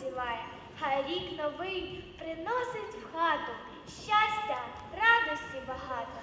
посіває, хай рік новий приносить в хату щастя, радості багато.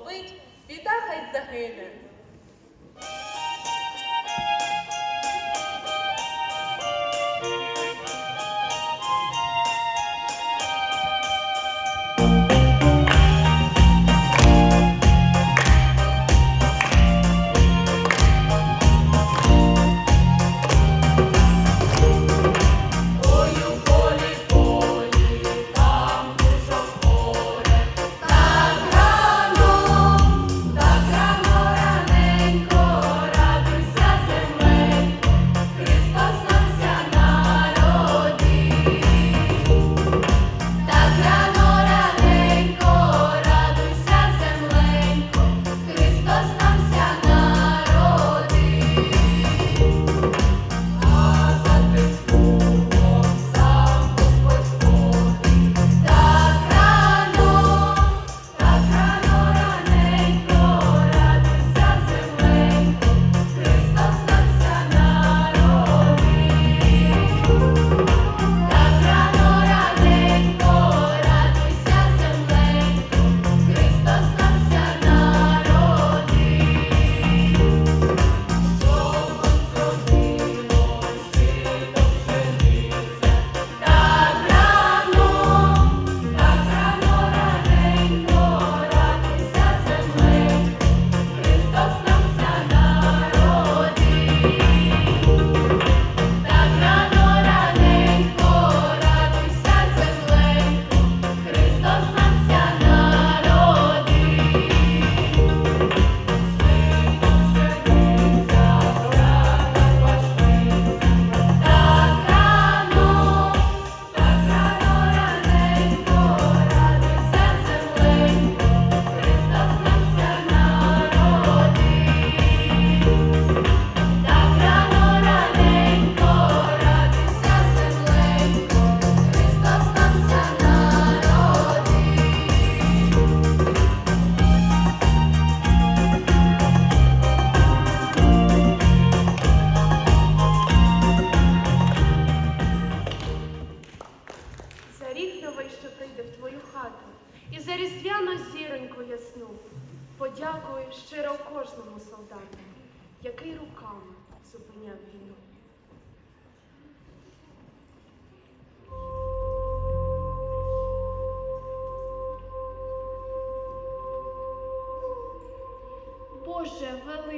зловить, біда хай загине.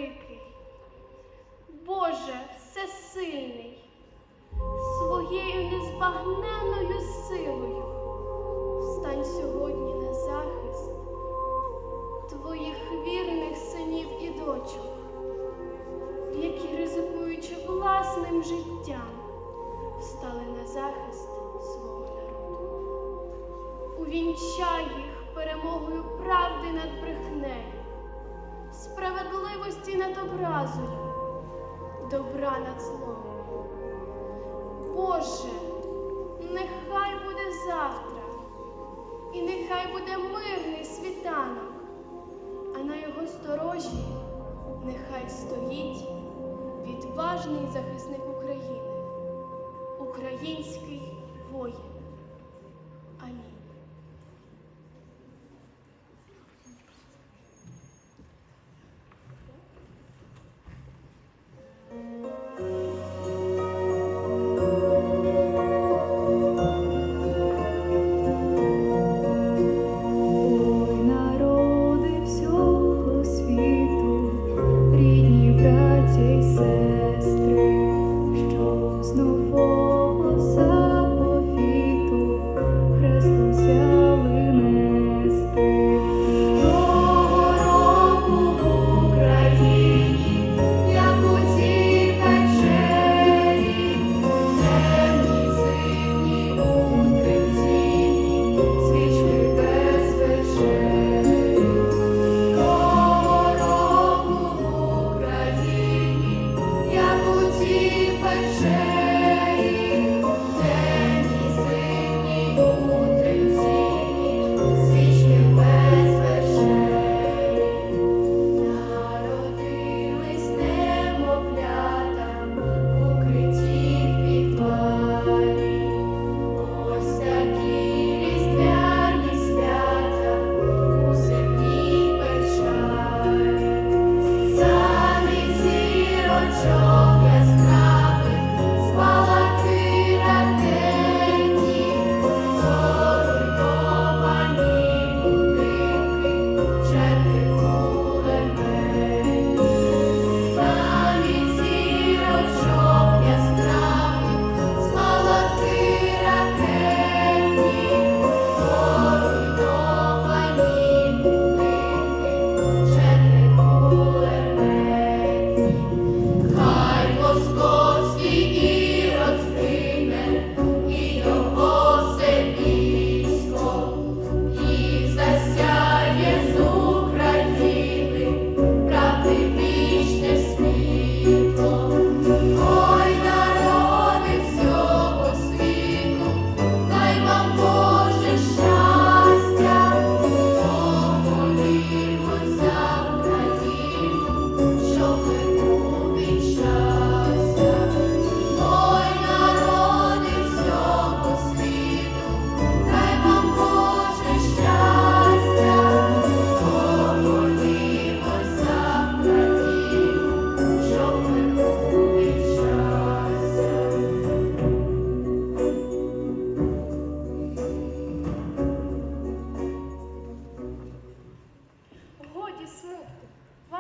великий, Боже всесильний, своєю незбагненною силою стань сьогодні на захист твоїх вірних синів і дочок, які, ризикуючи власним життям, стали на захист свого народу. Увінчай їх перемогою правди над брехнею над образою, добра над злом. Боже, нехай буде завтра, і нехай буде мирний світанок, а на його сторожі нехай стоїть відважний захисник України, український воїн.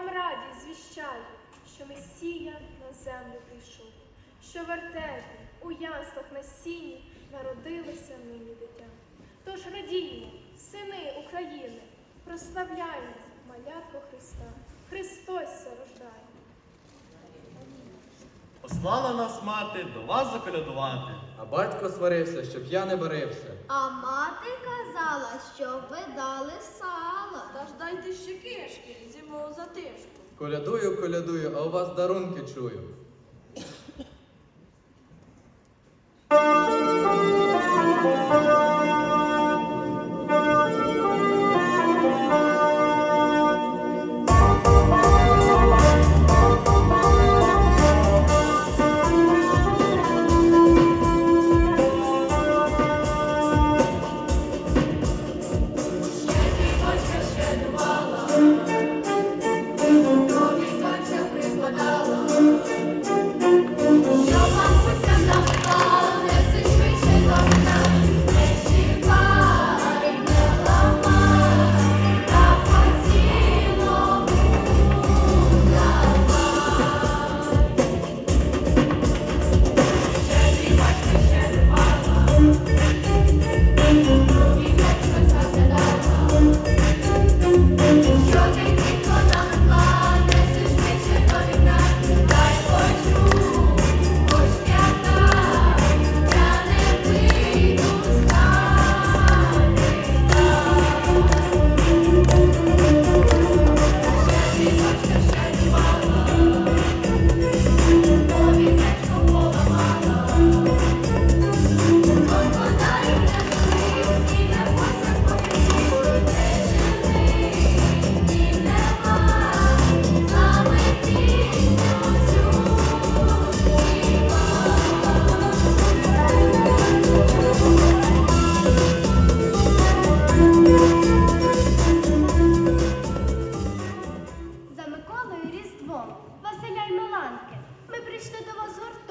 Вам радість звіщаю, що Месія на землю прийшов, що в вертепі, у яслах на сіні народилося нині дитя. Тож радіємо, сини України, прославляємо малятко Христа. Христос рождає. Послала нас мати до вас заколядувати. А батько сварився, щоб я не барився. А мати казала, щоб ви дали сала. Колядую, колядую, а у вас дарунки чую.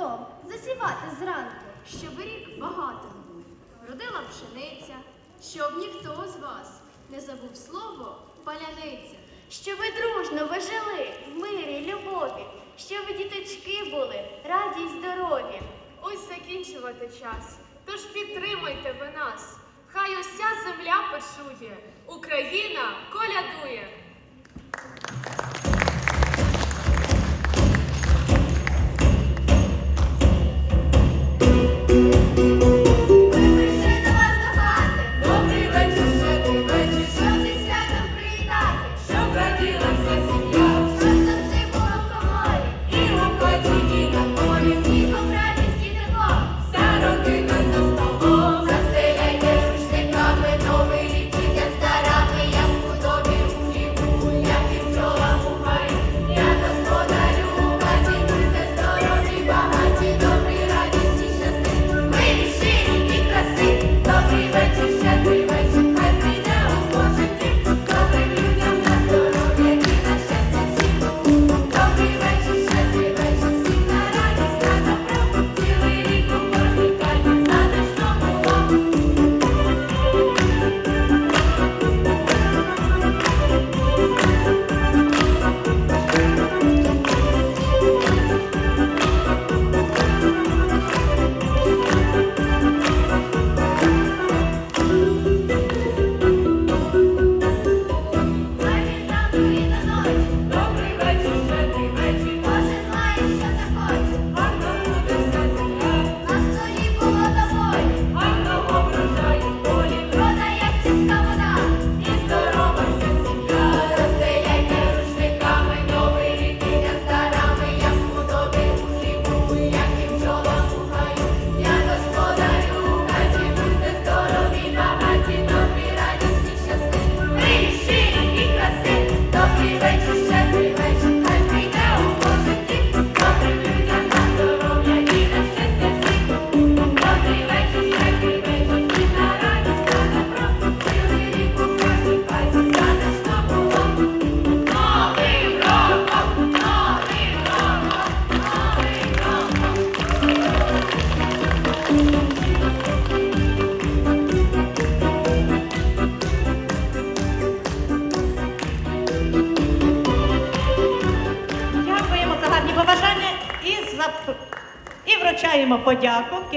хортом засівати зранку, щоб рік багатим був. Родила пшениця, щоб ніхто з вас не забув слово паляниця. Щоб ви дружно ви жили в мирі, любові, щоб діточки були, раді й здорові. Ось закінчувати час. Тож підтримуйте ви нас. Хай уся земля почує, Україна колядує. подяку.